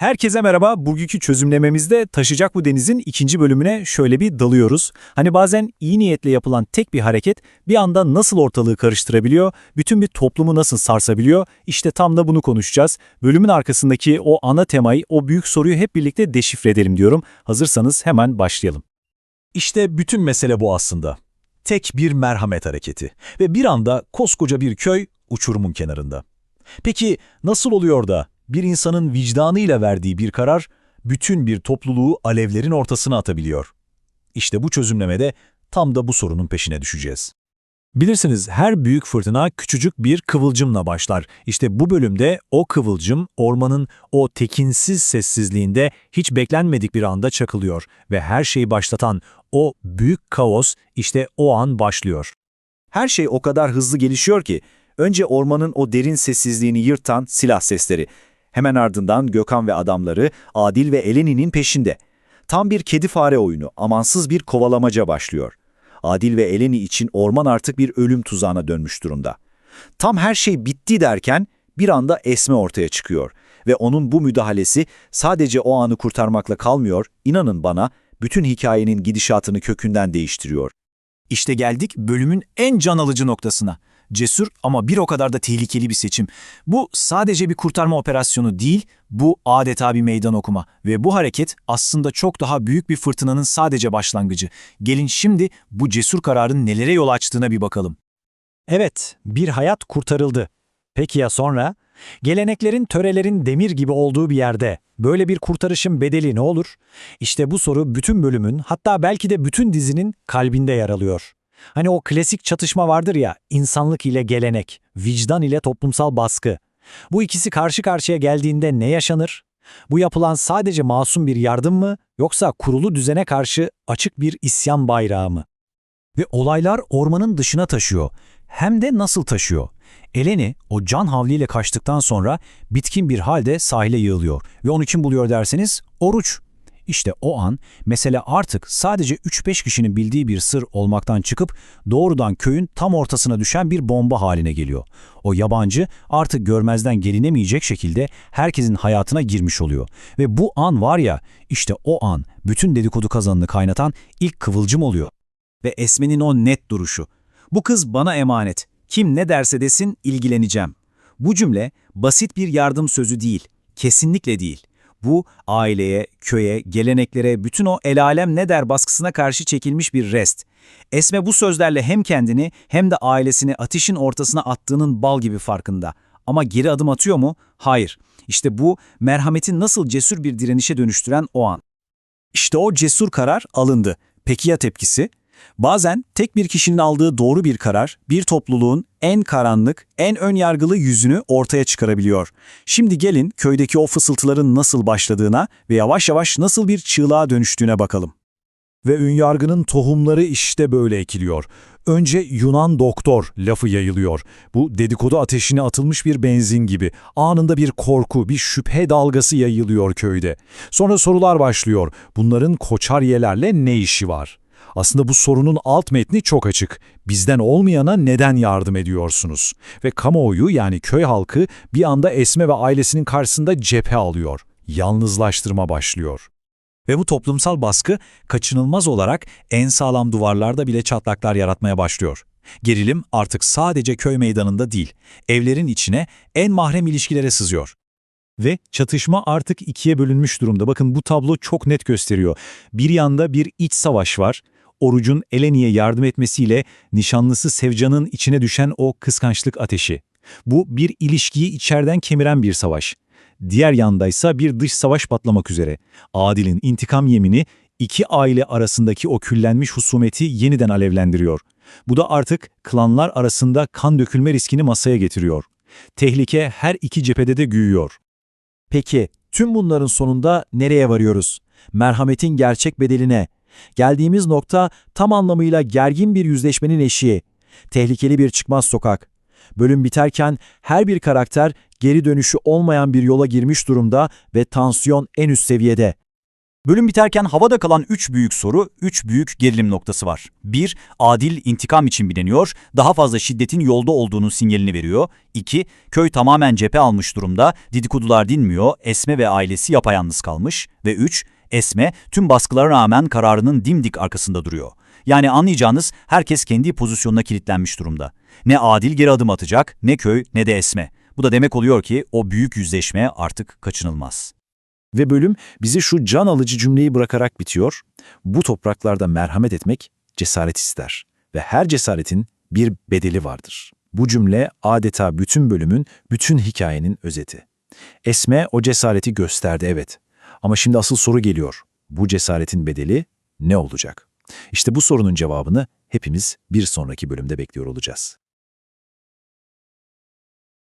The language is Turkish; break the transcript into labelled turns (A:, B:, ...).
A: Herkese merhaba. Bugünkü çözümlememizde Taşacak Bu Deniz'in ikinci bölümüne şöyle bir dalıyoruz. Hani bazen iyi niyetle yapılan tek bir hareket bir anda nasıl ortalığı karıştırabiliyor, bütün bir toplumu nasıl sarsabiliyor? İşte tam da bunu konuşacağız. Bölümün arkasındaki o ana temayı, o büyük soruyu hep birlikte deşifre edelim diyorum. Hazırsanız hemen başlayalım.
B: İşte bütün mesele bu aslında. Tek bir merhamet hareketi ve bir anda koskoca bir köy uçurumun kenarında. Peki nasıl oluyor da bir insanın vicdanıyla verdiği bir karar bütün bir topluluğu alevlerin ortasına atabiliyor? İşte bu çözümlemede tam da bu sorunun peşine düşeceğiz. Bilirsiniz her büyük fırtına küçücük bir kıvılcımla başlar. İşte bu bölümde o kıvılcım ormanın o tekinsiz sessizliğinde hiç beklenmedik bir anda çakılıyor ve her şeyi başlatan o büyük kaos işte o an başlıyor.
C: Her şey o kadar hızlı gelişiyor ki, önce ormanın o derin sessizliğini yırtan silah sesleri, hemen ardından Gökhan ve adamları Adil ve Eleni'nin peşinde. Tam bir kedi fare oyunu, amansız bir kovalamaca başlıyor. Adil ve Eleni için orman artık bir ölüm tuzağına dönmüş durumda. Tam her şey bitti derken bir anda Esme ortaya çıkıyor ve onun bu müdahalesi sadece o anı kurtarmakla kalmıyor, inanın bana bütün hikayenin gidişatını kökünden değiştiriyor.
A: İşte geldik bölümün en can alıcı noktasına. Cesur ama bir o kadar da tehlikeli bir seçim. Bu sadece bir kurtarma operasyonu değil, bu adeta bir meydan okuma. Ve bu hareket aslında çok daha büyük bir fırtınanın sadece başlangıcı. Gelin şimdi bu cesur kararın nelere yol açtığına bir bakalım.
B: Evet, bir hayat kurtarıldı. Peki ya sonra? Geleneklerin, törelerin demir gibi olduğu bir yerde böyle bir kurtarışın bedeli ne olur? İşte bu soru bütün bölümün, hatta belki de bütün dizinin kalbinde yer alıyor. Hani o klasik çatışma vardır ya, insanlık ile gelenek, vicdan ile toplumsal baskı. Bu ikisi karşı karşıya geldiğinde ne yaşanır? Bu yapılan sadece masum bir yardım mı, yoksa kurulu düzene karşı açık bir isyan bayrağı mı? Ve olaylar ormanın dışına taşıyor. Hem de nasıl taşıyor? Eleni o can havliyle kaçtıktan sonra bitkin bir halde sahile yığılıyor. Ve onu kim buluyor derseniz oruç. İşte o an mesele artık sadece 3-5 kişinin bildiği bir sır olmaktan çıkıp doğrudan köyün tam ortasına düşen bir bomba haline geliyor. O yabancı artık görmezden gelinemeyecek şekilde herkesin hayatına girmiş oluyor. Ve bu an var ya işte o an bütün dedikodu kazanını kaynatan ilk kıvılcım oluyor.
A: Ve Esme'nin o net duruşu. Bu kız bana emanet. Kim ne derse desin ilgileneceğim. Bu cümle basit bir yardım sözü değil. Kesinlikle değil. Bu aileye, köye, geleneklere, bütün o el alem ne der baskısına karşı çekilmiş bir rest. Esme bu sözlerle hem kendini hem de ailesini ateşin ortasına attığının bal gibi farkında. Ama geri adım atıyor mu? Hayır. İşte bu merhametin nasıl cesur bir direnişe dönüştüren o an. İşte o cesur karar alındı. Peki ya tepkisi? Bazen tek bir kişinin aldığı doğru bir karar, bir topluluğun en karanlık, en ön yargılı yüzünü ortaya çıkarabiliyor. Şimdi gelin köydeki o fısıltıların nasıl başladığına ve yavaş yavaş nasıl bir çığlığa dönüştüğüne bakalım.
B: Ve ünyargının tohumları işte böyle ekiliyor. Önce Yunan doktor lafı yayılıyor. Bu dedikodu ateşine atılmış bir benzin gibi. Anında bir korku, bir şüphe dalgası yayılıyor köyde. Sonra sorular başlıyor. Bunların koçaryelerle ne işi var? Aslında bu sorunun alt metni çok açık. Bizden olmayana neden yardım ediyorsunuz? Ve kamuoyu yani köy halkı bir anda Esme ve ailesinin karşısında cephe alıyor. Yalnızlaştırma başlıyor. Ve bu toplumsal baskı kaçınılmaz olarak en sağlam duvarlarda bile çatlaklar yaratmaya başlıyor. Gerilim artık sadece köy meydanında değil, evlerin içine en mahrem ilişkilere sızıyor. Ve çatışma artık ikiye bölünmüş durumda. Bakın bu tablo çok net gösteriyor. Bir yanda bir iç savaş var. Oruc'un Eleni'ye yardım etmesiyle nişanlısı Sevcan'ın içine düşen o kıskançlık ateşi. Bu bir ilişkiyi içeriden kemiren bir savaş. Diğer yandaysa bir dış savaş patlamak üzere. Adil'in intikam yemini iki aile arasındaki o küllenmiş husumeti yeniden alevlendiriyor. Bu da artık klanlar arasında kan dökülme riskini masaya getiriyor. Tehlike her iki cephede de güyüyor. Peki tüm bunların sonunda nereye varıyoruz? Merhametin gerçek bedeline. Geldiğimiz nokta tam anlamıyla gergin bir yüzleşmenin eşiği. Tehlikeli bir çıkmaz sokak. Bölüm biterken her bir karakter geri dönüşü olmayan bir yola girmiş durumda ve tansiyon en üst seviyede.
D: Bölüm biterken havada kalan 3 büyük soru, 3 büyük gerilim noktası var. 1. Adil intikam için bileniyor, daha fazla şiddetin yolda olduğunun sinyalini veriyor. 2. Köy tamamen cephe almış durumda, dedikodular dinmiyor, Esme ve ailesi yapayalnız kalmış. Ve 3. Esme tüm baskılara rağmen kararının dimdik arkasında duruyor. Yani anlayacağınız herkes kendi pozisyonuna kilitlenmiş durumda. Ne Adil geri adım atacak, ne köy ne de Esme. Bu da demek oluyor ki o büyük yüzleşme artık kaçınılmaz.
C: Ve bölüm bizi şu can alıcı cümleyi bırakarak bitiyor. Bu topraklarda merhamet etmek cesaret ister ve her cesaretin bir bedeli vardır. Bu cümle adeta bütün bölümün, bütün hikayenin özeti. Esme o cesareti gösterdi evet. Ama şimdi asıl soru geliyor. Bu cesaretin bedeli ne olacak? İşte bu sorunun cevabını hepimiz bir sonraki bölümde bekliyor olacağız.